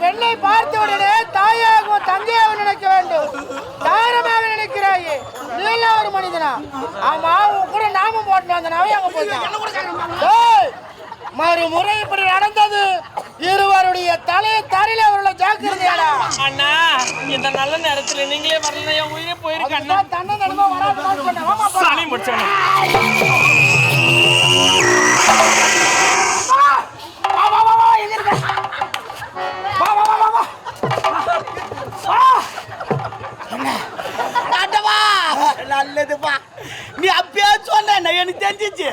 பெண்ணை பார்த்த உடனே தாயாகவும் தங்கையாகவும் நினைக்க வேண்டும். தாரமாக நினைக்கிறாயே. நீ எல்லாம் ஒரு மனிதனா? ஆமா உன் கூட நாமம் போட்டு வந்தனாவே அங்க போயிட்டான் ஏய், மறுமுறை இப்படி நடந்தது. இருவருடைய தலையை தரையில அவர்களை ஜாக்கிரதையாடா. அண்ணா இந்த நல்ல நேரத்துல நீங்களே வரல என் உயிரே போயிருக்கு அண்ணா. தன்னை. சளி முடிச்சவன. நீ அப்பயே சொன்ன எனக்கு தெரிஞ்சிச்சு.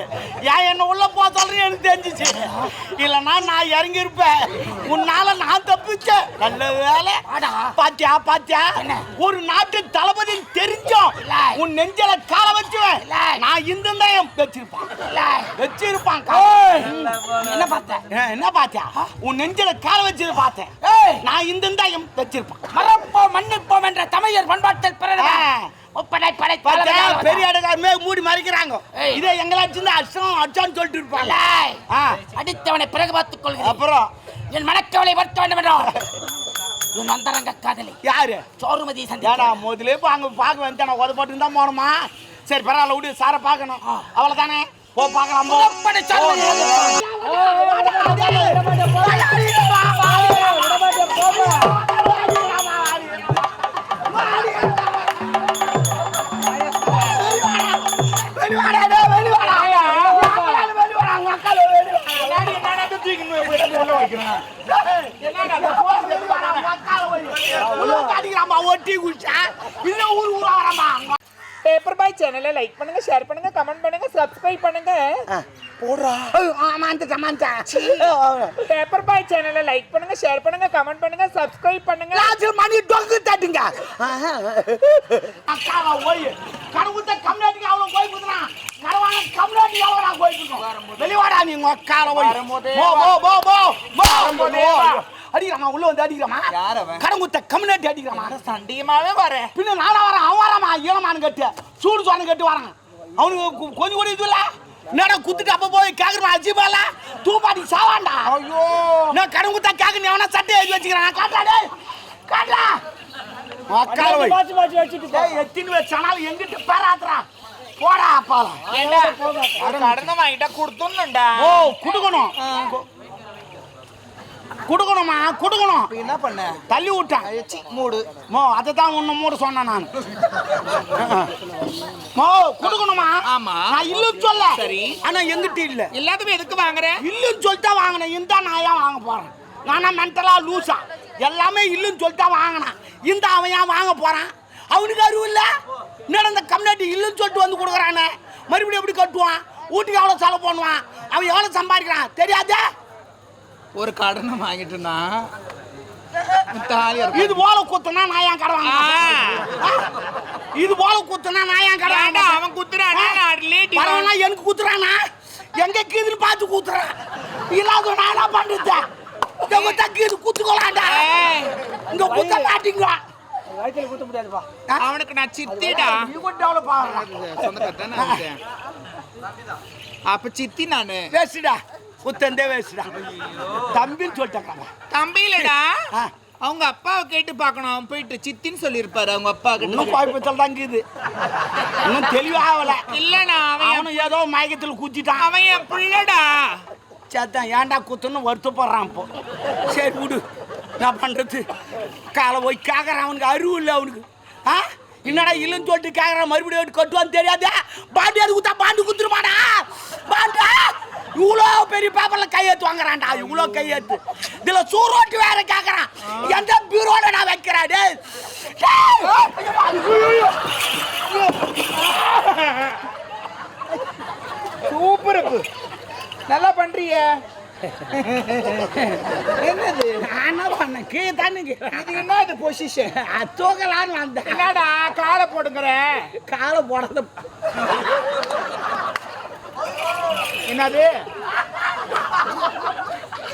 ஏன் என்ன உள்ள போ சொல்றேன் எனக்கு தெரிஞ்சிச்சு. இல்லைன்னா நான் இறங்கி இருப்பேன் உன்னால நான் தப்பிச்சேன். நல்ல வேலை பாத்தியா பாத்தியா? ஒரு நாட்டு தளபதி தெரிஞ்சோம். உன் நெஞ்சில கால வச்சுவேன். நான் இந்த நயம் வச்சிருப்பான். வச்சிருப்பான். என்ன பார்த்த ஏ, என்ன பாத்தியா உன் நெஞ்சில கால வச்சது பார்த்தேன். நான் இந்த நயம் வச்சிருப்பான். மறப்போம் மன்னிப்போம் என்ற தமிழர் பண்பாட்டில் பிறந்தவன். ஒப்படை படை. பெரிய இடக்காரமே மூடி மறைக்கிறாங்க. இதே எங்களாச்சும் தான் அஷ்டம் அச்சான்னு சொல்லிட்டு இருப்பாங்க அடித்தவனை பிறகு பார்த்துக் கொள்கிறேன் அப்புறம்? என் மனக்கவலை வருத்த வேண்டும் உன் அந்தரங்க காதலி யாரு? சோறுமதி ஏடா சந்தியா முதலே இப்போ அங்க பார்க்க வந்துட்டேன் உத போட்டு தான் போகணுமா? சரி பரவாயில்ல விடு சாரை பார்க்கணும். அவ்வளவுதானே? போ பார்க்கலாம் போ. ஒட்டி குடிச்சா இல்ல ஊர் ஊரா வராமா பேப்பர் பாய் சேனலை லைக் பண்ணுங்க ஷேர் பண்ணுங்க கமெண்ட் பண்ணுங்க சப்ஸ்கிரைப் பண்ணுங்க. போடுறா. பேப்பர் பாய் சேனலை லைக் பண்ணுங்க ஷேர் பண்ணுங்க கமெண்ட் பண்ணுங்க சப்ஸ்கிரைப் பண்ணுங்க. லாஸ்ட் மணி டொங்கு தட்டுங்க. அக்காவா ஓய் கனவுத்த கம்னாட்டிக்கு அவ்வளவு போய் குதுறான் கரவான கம்னாட்டி அவ்வளவு போய் குதுறோம் வெளிவாடா நீ உங்க அக்கால ஓய். போ போ போ போ போ அடிக்கிறாமா? உள்ள வந்து அடிக்கிறாமா? கடங்குத்த கம்னாட்டி அடிக்கிறாமா? சண்டியமாவே வரேன் பின்ன நானா வரேன் அவன் வராமா? ஈரமானு கட்டு சூடு சோனு கட்டு வரான். அவனுக்கு கொஞ்சம் கூட இது இல்ல. என்னடா குத்துட்டு அப்ப போய் கேக்குறான் அஜிபால? தூப்பாட்டி சாவான்டா ஐயோ. நான் கடங்குத்தா கேக்கு நீ அவனா சட்டை எழுதி வச்சுக்கிறான்? காட்டா டேய். காட்டா அக்கால வை. டேய் எத்தினு வச்சானாலும் எங்கிட்ட பேராத்துறா? போடா அப்பால ஏண்டா? கடனை வாங்கிட்டா ஓ குடுக்கணும். குடுக்கணுமா? குடுக்கணும். என்ன பண்ண? தள்ளி விட்டேன். மூடு. மோ அதை தான் உன்னை மூட சொன்னேன் நான். மோ குடுக்கணுமா? ஆமா. நான் இல்லைன்னு சொல்ல. சரி. ஆனா எங்கிட்ட இல்ல. எல்லாத்துக்கும் எதுக்கு வாங்குற? இல்லைன்னு சொல்லிட்டா வாங்கினேன். இந்த நான் ஏன் வாங்க போறேன்? நானா மென்டலா லூசா எல்லாமே இல்லைன்னு சொல்லிட்டா வாங்கினேன். இந்த அவன் ஏன் வாங்க போறான்? அவனுக்கு அறிவு இல்ல? நடந்த கம்யூனிட்டி இல்லைன்னு சொல்லிட்டு வந்து கொடுக்குறானே? மறுபடியும் எப்படி கட்டுவான்? வீட்டுக்கு எவ்வளோ செலவு பண்ணுவான்? அவன் எவ்வளோ சம்பாதிக்கிறான்? தெரியாதே? ஒரு கடனை வாங்கிட்டுனா தாலி இது போல குத்துனா நான் ஏன் கடை வாங்க மாட்டேன்? இது போல குத்துனா நான் ஏன் கடை வாங்க மாட்டேன்? அவன் குத்துறானா நான் எனக்கு குத்துறானா? எங்க கீதுன்னு பார்த்து குத்துறான் இல்லாத நான் என்ன பண்றது? இந்த குத்தா கீது குத்துக்கலாண்டா. இந்த குத்த மாட்டீங்க. அவனுக்கு நான் சித்திடா. நீ கூட டெவலப் ஆகலாம் சொந்தக்காரன் அப்ப சித்தி நானு. வேஸ்டா குத்தந்தே வேஸ்டா தம்பின்னு சொல்லிட்டாங்க தம்பியிலடா ஆ. அவங்க அப்பாவை கேட்டு பார்க்கணும். அவன் போயிட்டு சித்தின்னு சொல்லியிருப்பாரு அவங்க அப்பா இன்னும் கிட்ட பாய்ப்பத்தில் தான் இருக்குது. இன்னும் தெளிவாகல இல்லடா அவன் அவனும் ஏதோ மயக்கத்தில் குத்திட்டான். அவன் என் பிள்ளடா. சேத்தான் ஏன்டா குத்துன்னு வருத்தப்படுறான் இப்போ? சரி விடு. நான் பண்றது? காலை போய் கேட்கறான் அவனுக்கு அறிவு இல்லை அவனுக்கு. ஆ? என்னடா இல்லைன்னு சொல்லிட்டு கேட்கறான் மறுபடியும் கட்டுவான்னு தெரியாதே? பாண்டி அது குத்தா? பாண்டு குத்துருமாடா? பாண்டா? இவ்வளோ பெரிய பேப்பர்ல கையெழுத்து வாங்குறான்டா இவ்வளோ கையெழுத்து. இதுல சூரோட்டி வேற கேட்கறான் எந்த பீரோல நான் வைக்கிறேன்! சூப்பர் நல்லா பண்றிய என்னது? நான் பண்ணேன்? கீழே தானே இது என்ன இது பொசிஷன் தூக்கலான்னு வந்தேன். என்னடா காலை போடுங்கிற காலை போடுறது என்னது?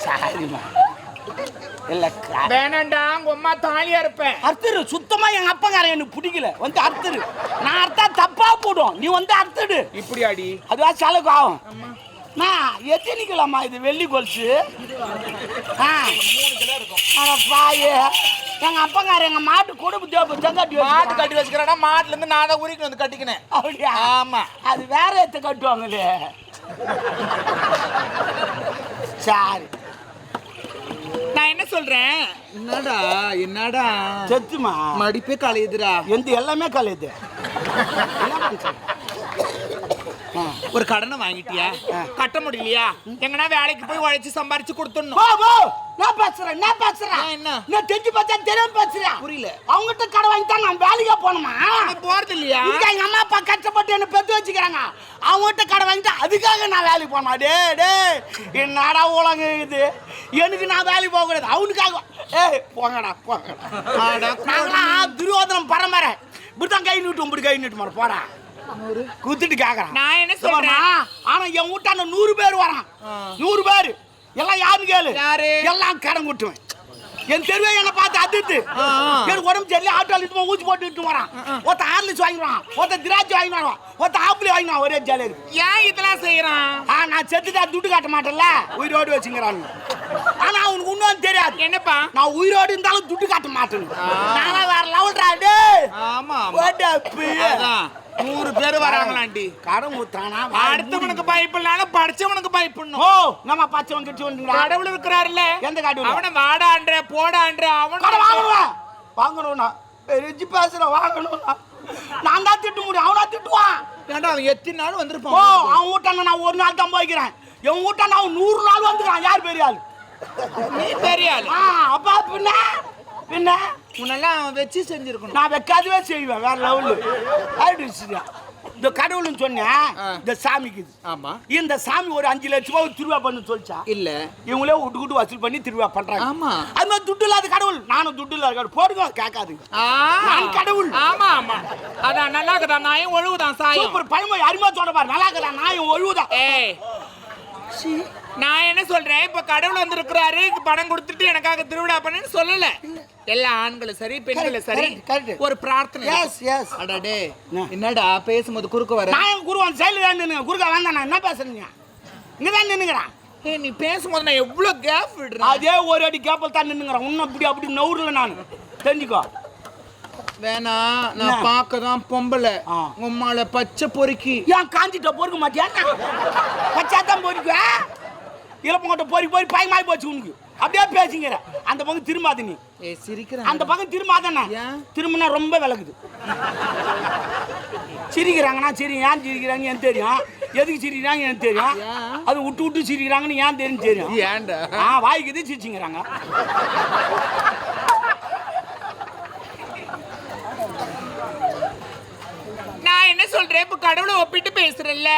சாரிம்மா. இல்ல வேணாண்டா உங்க அம்மா தாலியா இருப்பேன். அர்த்தரு சுத்தமா எங்க அப்பங்காரன் எனக்கு பிடிக்கல. வந்து அர்த்தரு நான் அர்த்தா தப்பா போடும். நீ வந்து அர்த்தடு இப்படி அடி அதுவா செலவு ஆகும். நான் எத்தனை கிலோமா இது வெள்ளி கொலுசு? ஆ. பாயே எங்க அப்பங்கார எங்க மாட்டு கொடுப்பு தேப்பு செங்காட்டி மாட்டு கட்டி வச்சுக்கிறேன்னா மாட்டுல இருந்து நான் தான் உரிக்கணும் வந்து கட்டிக்கினேன். அப்படியா? ஆமா. அது வேற எடுத்து கட்டுவாங்களே. சரி. நான் என்ன சொல்றேன்? என்னடா என்னடா? செத்துமா மடிப்பே கலையுதுடா. எந்த எல்லாமே கலையுது. என்ன? ஒரு கடனை வாங்கிட்டியா? கட்ட முடியலையா? எங்கன்னா வேலைக்கு போய் உழைச்சு சம்பாரிச்சு கொடுத்துடணும். நான் பேசுறேன் நான் பேசுறேன். என்ன? நான் தெரிஞ்சு பார்த்தா தெரியாம பேசுறேன். புரியல. அவங்ககிட்ட கடை வாங்கி தான் நான் வேலைக்கா போகணுமா? போறது இல்லையா? எங்க அம்மா அப்பா கஷ்டப்பட்டு என்ன பெத்து வச்சுக்கிறாங்க. அவங்ககிட்ட கடை வாங்கிட்டு அதுக்காக நான் வேலைக்கு போனா டே டே என்னடா உலகம் இது? எனக்கு நான் வேலைக்கு போக கூடாது. அவனுக்காக. ஏய் போங்கடா போங்கடா. நாங்களாம் துரியோதனம் பரம்பரை. இப்படித்தான் கை நீட்டும் இப்படி கை நீட்டு மாற போடா. குத்துட்டு கேக்குறான். நான் என்ன சொல்றேன்? ஆனா என் வீட்டாண்ட நூறு பேர் வரான். நூறு பேர். எல்லாம் யாரு கேளு? யாரு? எல்லாம் கடன் குட்டுவேன். என் தெருவே என்ன பார்த்து அதிர்த்து எனக்கு உடம்பு சரியில்லை ஆட்டோ இட்டு ஊசி போட்டு இட்டு வரான் ஒருத்த ஆர்லிஸ் வாங்கிடுவான் ஒருத்த திராட்சை வாங்கிடுவான் ஒருத்த ஆப்பிள் வாங்கிடுவான் ஒரே ஜாலியாக இருக்கு ஏன் இதெல்லாம் செய்யறான்? ஆ நான் செத்துட்டா துட்டு காட்ட மாட்டேன்ல? உயிரோடு வச்சுங்கிறான். ஆனா அவனுக்கு இன்னும் தெரியாது. என்னப்பா? நான் உயிரோடு இருந்தாலும் துட்டு காட்ட மாட்டேன் நானா வேற ஓடப்பு அதான் நூறு பேர் வராங்களாண்டி. கடன் ஊத்தானா அடுத்தவனுக்கு பயப்படலாம் படிச்சவனுக்கு பயப்படணும். ஓ நம்ம பச்சவன் கிட்ட வந்துங்களா கடவுள் இருக்கிறாருல்ல. எந்த கடவுள்? அவனை வாடான்ற போடான்ற அவன் கடை வாங்கணும் வாங்கணும்னா. ரிஜி பேசுற வாங்கணும்னா. நான் தான் திட்ட முடியும் அவனா திட்டுவான். ஏன்டா அவன் எத்தனை நாள் ஓ வந்திருப்பான் அவன் வீட்டாண்ட நான் ஒரு நாள் தான் போய்க்கிறேன். என் வீட்டாண்ட அவன் நூறு நாள் வந்துக்கிறான். யார் பெரிய ஆள்? நீ பெரிய ஆளு. அப்பா பின்ன? பின்ன? உன்னெல்லாம் அவன் வச்சு செஞ்சிருக்கணும். நான் வைக்காதவே செய்வேன் வேற லெவலு ஆயிடுச்சுடா இந்த கடவுள்னு சொன்னேன். இந்த சாமிக்கு. ஆமா. இந்த சாமி ஒரு அஞ்சு லட்ச ரூபாய் திருவிழா பண்ணு சொல்லிச்சா? இல்ல. இவங்களே விட்டு விட்டு வசூல் பண்ணி திருவிழா பண்றாங்க. ஆமா. அது மாதிரி துட்டு இல்லாத கடவுள். நானும் துட்டு இல்லாத கடவுள். போடுங்க கேட்காது. நான் கடவுள். ஆமா ஆமா. அதான் நல்லா இருக்குதா நாயும் ஒழுகுதான் சாயம். சூப்பர் பழமொழி அருமையா சொல்ற பாரு. நல்லா இருக்கா நான் ஒழுவுதான் ஏய். நான் என்ன சொல்றேன்? இப்ப கடவுள் வந்திருக்கிறாரு பணம் கொடுத்துட்டு எனக்காக திருவிழா பண்ணுன்னு சொல்லல. எல்லா ஆண்களும் சரி பெண்களும் சரி. ஒரு பிரார்த்தனை எஸ் எஸ் அடாடே என்ன? என்னடா பேசும்போது குறுக்க வர? நான் குருவான் சைடில் தான் நின்னுங்க குறுக்கா வேண்டாம் நான் என்ன பேசுறீங்க இங்க தான் நின்னுங்கிறான் ஏய் நீ பேசும்போது நான் எவ்வளவு கேப் விடுறேன்? அதே ஒரு அடி கேப்பல் தான் நின்னுங்கிறான் இன்னும் அப்படி அப்படி நவுறல நான். தெரிஞ்சுக்கோ. வேணா? நான் பார்க்க தான் பொம்பளை. உம்மால பச்சை பொறுக்கி. ஏன் காஞ்சிட்ட பொறுக்க மாட்டியா? பச்சா தான் பொறிக்குவேன் இளப்பங்கோட்ட பொறி பொறி பயமாய் போச்சு உனக்கு. அப்படியே பேசிங்கிற அந்த பக்கம் திரும்பாத நீ. ஏ சிரிக்கிறேன் அந்த பக்கம் திரும்பாதானே ஏன்? திரும்பினா ரொம்ப விளக்குது சிரிக்கிறாங்கன்னா சரி ஏன் சிரிக்கிறாங்க எனக்கு தெரியும். எதுக்கு சிரிக்கிறாங்க எனக்கு தெரியும். ஏன்? அது விட்டு விட்டு சிரிக்கிறாங்கன்னு ஏன் தெரியும் தெரியும். ஏன்டா? ஆ வாய்க்குது சிரிச்சுங்கிறாங்க? நான் என்ன சொல்றேன்? இப்ப கடவுளை ஒப்பிட்டு பேசுறல்ல.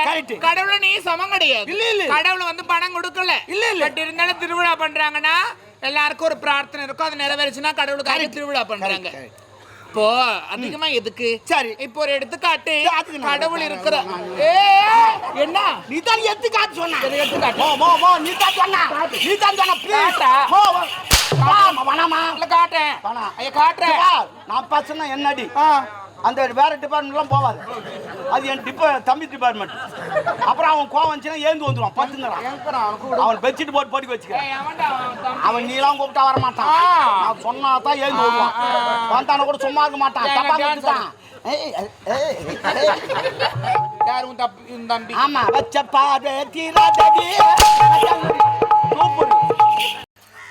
கடவுளை நீ சமம் கிடையாது. இல்ல, இல்ல. கடவுளை வந்து பணம் கொடுக்கல. இல்ல, இல்ல. பட் இருந்தாலும் திருவிழா பண்றாங்கன்னா எல்லாருக்கும் ஒரு பிரார்த்தனை இருக்கும். அது நிறைவேறுச்சுன்னா கடவுளுக்காக திருவிழா பண்றாங்க. இப்போ அதிகமா எதுக்கு? சரி. இப்போ ஒரு எடுத்துக்காட்டு கடவுள் இருக்கிற என்ன? நீ தான் எடுத்து காட்டு சொன்ன மோ மோ மோ நீ தான் சொன்ன. நீ தான் சொன்ன. ப்ளீஸ்? மோ வா வேணாமா இல்ல காட்டேன். ஐயா காட்டுறேன். நான் பசங்க என்னடி? அந்த வேற டிபார்ட்மெண்ட்லாம் போவாது. அது என் டிபா தம்பி டிபார்ட்மெண்ட் அப்புறம் அவன் கோவம் வந்துச்சுன்னா ஏந்து வந்துடுவான் பத்துங்கிறான் அவன் பெட்ஷீட் போட்டு ஏய், அவன்டா, அவன் நீலாம் கூப்பிட்டா வர மாட்டான் ஆ. நான் சொன்னா தான் ஏந்து வருவான். வந்தான கூட சும்மா இருக்க மாட்டான். தப்பா dance நினைச்சுட்டான். ஏய், ஏய், ஏய், ஏய். யார் உன் தம்பி? ஆமா வச்ச பாடு தீராதடி